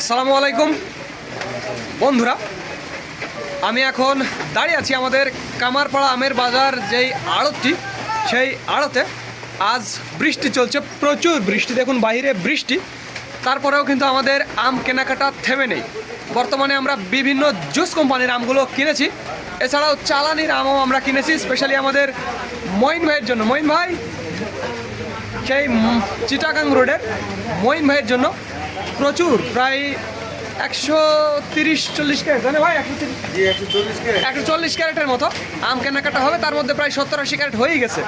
আসসালামু আলাইকুম। বন্ধুরা, আমি এখন দাঁড়িয়ে আছি আমাদের কামারপাড়া আমের বাজার যেই আড়তটি, সেই আড়তে। আজ বৃষ্টি চলছে, প্রচুর বৃষ্টি। দেখুন বাইরে বৃষ্টি। তারপরেও কিন্তু আমাদের আম কেনাকাটা থেমে নেই। বর্তমানে আমরা বিভিন্ন জুস কোম্পানির আমগুলো কিনেছি। এছাড়াও চালানির আমও আমরা কিনেছি, স্পেশালি আমাদের মঈন ভাইয়ের জন্য। মঈন ভাই, সেই চিটাগাং রোডের মঈন ভাইয়ের জন্য। প্রচুর প্রায় একশো তিরিশ চল্লিশ ক্যারেট তাই না ভাই একশো চল্লিশ ক্যারেটের মতো। আম কেনাকাটা হবে তার মধ্যে প্রায় সত্তর আশি ক্যারেট হয়ে গেছে।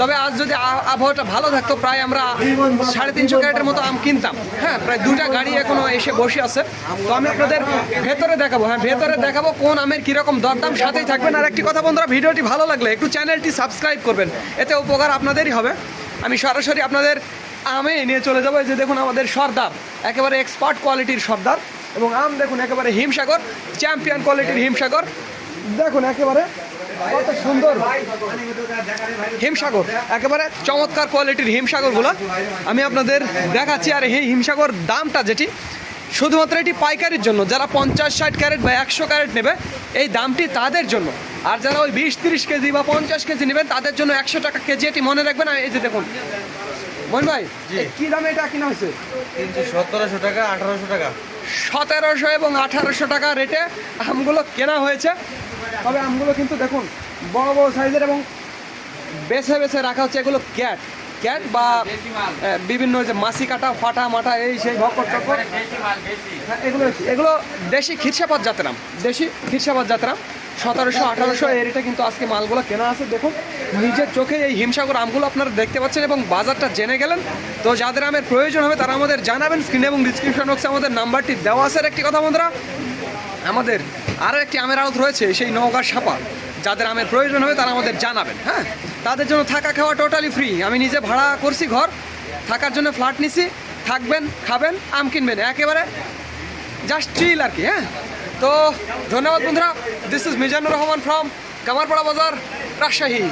তবে আজ যদি আবহাওয়াটা ভালো থাকতো প্রায় আমরা সাড়ে তিনশো ক্যারেটের মতো আম কিনতাম। হ্যাঁ প্রায় দুটা গাড়ি এখনও এসে বসে আছে। তো আমি আপনাদের ভেতরে দেখাবো হ্যাঁ ভেতরে দেখাবো কোন আমের কীরকম দরদাম। সাথেই থাকবেন। আর একটি কথা বন্ধুরা ভিডিওটি ভালো লাগলে একটু চ্যানেলটি সাবস্ক্রাইব করবেন। এতে উপকার আপনাদেরই হবে। আমি সরাসরি আপনাদের আমে নিয়ে চলে যাব। যে দেখুন আমাদের সর্দার, একেবারে এক্সপার্ট কোয়ালিটির সর্দার। এবং আম দেখুন, একেবারে হিমসাগর চ্যাম্পিয়ন কোয়ালিটির হিমসাগর। দেখুন, একেবারে কত সুন্দর হিমসাগর, একেবারে চমৎকার কোয়ালিটির হিমসাগরগুলো। আমি আপনাদের দেখাচ্ছি, আর এই হিমসাগর দামটা যেটি, শুধুমাত্র এটি পাইকারির জন্য, যারা পঞ্চাশ, ষাট ক্যারেট বা একশো ক্যারেট নেবে, এই দামটি তাদের জন্য। আর যারা ওই বিশ, তিরিশ কেজি বা পঞ্চাশ কেজি নেবেন, তাদের জন্য একশো টাকা কেজি এটি মনে রাখবেন। এই যে দেখুন মন ভাই কি দামে এটা? কিনা হয়েছে? সতেরোশো টাকা আঠারোশো টাকা। সতেরোশো এবং আঠারোশো টাকা রেটে আমগুলো কেনা হয়েছে। তবে আমগুলো কিন্তু দেখুন বড় বড় সাইজের এবং বেছে বেছে রাখা হচ্ছে এগুলো ক্যাট ক্যাট বা বিভিন্ন যে মাসি কাটা ফাটা মাটা এই সেই হ্যাঁ, এগুলো এগুলো দেশি খিরসাপাত যাত্রাম দেশি খিরসাপাত যাত্রাম সতেরোশো আঠারোশো এই রেটে কিন্তু আজকে মালগুলো কেনা আছে দেখুন। নিজের চোখে এই হিমসাগর আমগুলো আপনারা দেখতে পাচ্ছেন এবং বাজারটা জেনে গেলেন। তো যাদের আমের প্রয়োজন হবে তারা আমাদের জানাবেন। স্ক্রিনে এবং ডিসক্রিপশন বক্সে আমাদের নাম্বারটি দেওয়া আছে একটি কথা বন্ধুরা। আমাদের আরও একটি আমের আড়ত রয়েছে, সেই নওগাঁ সাপা যাদের আমের প্রয়োজন হবে তারা আমাদের জানাবেন হ্যাঁ? তাদের জন্য থাকা খাওয়া টোটালি ফ্রি আমি নিজে ভাড়া করছি ঘর, থাকার জন্য ফ্ল্যাট নিছি, থাকবেন, খাবেন, আম কিনবেন, একেবারে জাস্ট চিল আর কি হ্যাঁ? তো ধন্যবাদ বন্ধুরা। This is Mizanur Rahman from Kamarpara Bazar, Rajshahi.